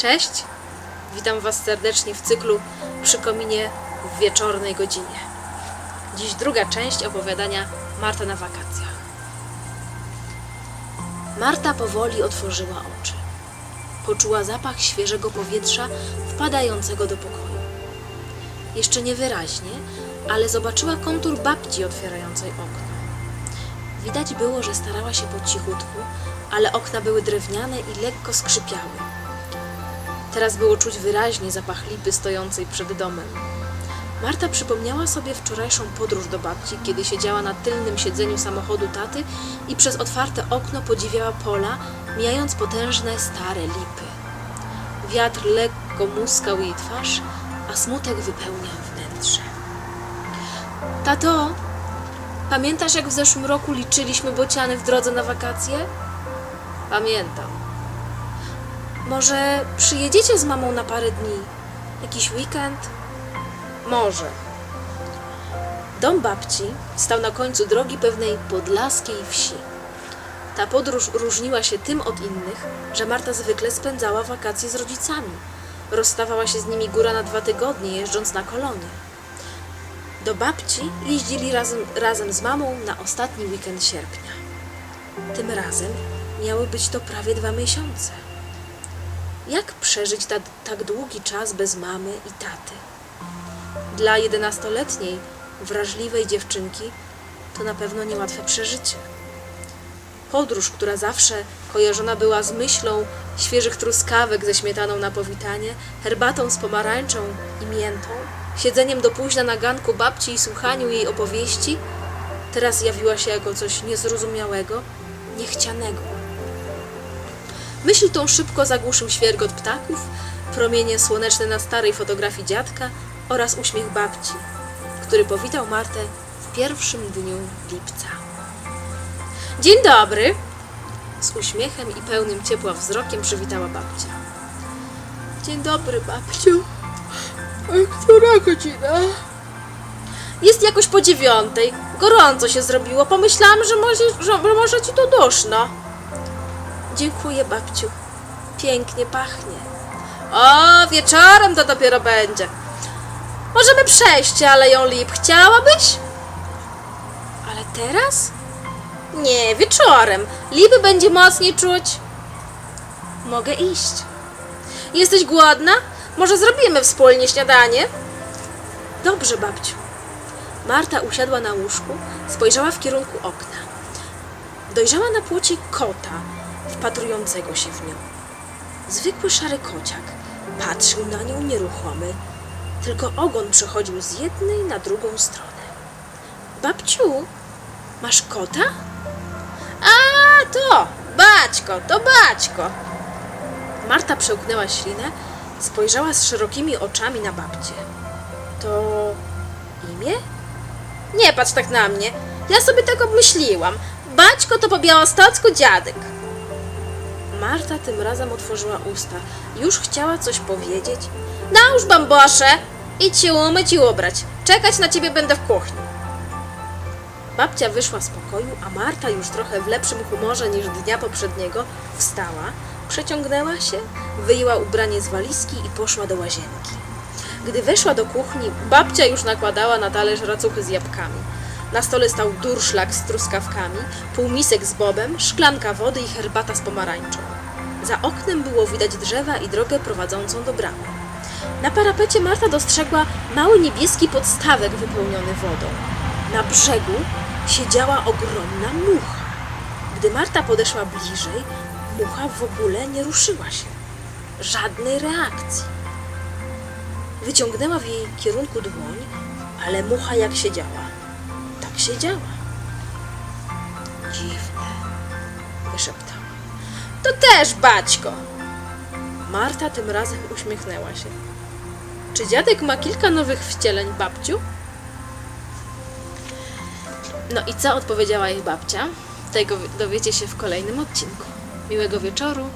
Cześć! Witam Was serdecznie w cyklu Przy kominie w wieczornej godzinie. Dziś druga część opowiadania Marta na wakacjach. Marta powoli otworzyła oczy. Poczuła zapach świeżego powietrza wpadającego do pokoju. Jeszcze niewyraźnie, ale zobaczyła kontur babci otwierającej okno. Widać było, że starała się po cichutku, ale okna były drewniane i lekko skrzypiały. Teraz było czuć wyraźnie zapach lipy stojącej przed domem. Marta przypomniała sobie wczorajszą podróż do babci, kiedy siedziała na tylnym siedzeniu samochodu taty i przez otwarte okno podziwiała pola, mijając potężne, stare lipy. Wiatr lekko muskał jej twarz, a smutek wypełniał wnętrze. Tato, pamiętasz jak w zeszłym roku liczyliśmy bociany w drodze na wakacje? Pamiętam. Może przyjedziecie z mamą na parę dni? Jakiś weekend? Może. Dom babci stał na końcu drogi pewnej podlaskiej wsi. Ta podróż różniła się tym od innych, że Marta zwykle spędzała wakacje z rodzicami. Rozstawała się z nimi góra na dwa tygodnie, jeżdżąc na kolonie. Do babci jeździli razem, razem z mamą na ostatni weekend sierpnia. Tym razem miały być to prawie dwa miesiące. Jak przeżyć ta, tak długi czas bez mamy i taty? Dla jedenastoletniej, wrażliwej dziewczynki to na pewno niełatwe przeżycie. Podróż, która zawsze kojarzona była z myślą świeżych truskawek ze śmietaną na powitanie, herbatą z pomarańczą i miętą, siedzeniem do późna na ganku babci i słuchaniu jej opowieści, teraz jawiła się jako coś niezrozumiałego, niechcianego. Myśl tą szybko zagłuszył świergot ptaków, promienie słoneczne na starej fotografii dziadka oraz uśmiech babci, który powitał Martę w pierwszym dniu lipca. Dzień dobry! Z uśmiechem i pełnym ciepła wzrokiem przywitała babcia. Dzień dobry, babciu. A która godzina? Jest jakoś po dziewiątej. Gorąco się zrobiło. Pomyślałam, że może, że może ci to duszno. Dziękuję, babciu. Pięknie pachnie. O, wieczorem to dopiero będzie. Możemy przejść aleją lip. Chciałabyś? Ale teraz? Nie, wieczorem. Lipy będzie mocniej czuć. Mogę iść. Jesteś głodna? Może zrobimy wspólnie śniadanie? Dobrze, babciu. Marta usiadła na łóżku, spojrzała w kierunku okna. Dojrzała na płocie kota, wpatrującego się w nią. Zwykły szary kociak patrzył na nią nieruchomy, tylko ogon przechodził z jednej na drugą stronę. Babciu, masz kota? A, to, Baćko, to Baćko. Marta przełknęła ślinę, spojrzała z szerokimi oczami na babcię. To imię? Nie patrz tak na mnie. Ja sobie tak obmyśliłam. Baćko to po białostocku dziadek. Marta tym razem otworzyła usta. Już chciała coś powiedzieć. Nałóż bambosze! Idź się umyć i ubrać. Czekać na ciebie będę w kuchni. Babcia wyszła z pokoju, a Marta już trochę w lepszym humorze niż dnia poprzedniego wstała, przeciągnęła się, wyjęła ubranie z walizki i poszła do łazienki. Gdy weszła do kuchni, babcia już nakładała na talerz racuchy z jabłkami. Na stole stał durszlak z truskawkami, półmisek z bobem, szklanka wody i herbata z pomarańczą. Za oknem było widać drzewa i drogę prowadzącą do bramy. Na parapecie Marta dostrzegła mały niebieski podstawek wypełniony wodą. Na brzegu siedziała ogromna mucha. Gdy Marta podeszła bliżej, mucha w ogóle nie ruszyła się. Żadnej reakcji. Wyciągnęła w jej kierunku dłoń, ale mucha jak siedziała, tak siedziała. Dziwne, wyszeptała. To też Baćko. Marta tym razem uśmiechnęła się. Czy dziadek ma kilka nowych wcieleń, babciu? No i co odpowiedziała jej babcia? Tego dowiecie się w kolejnym odcinku. Miłego wieczoru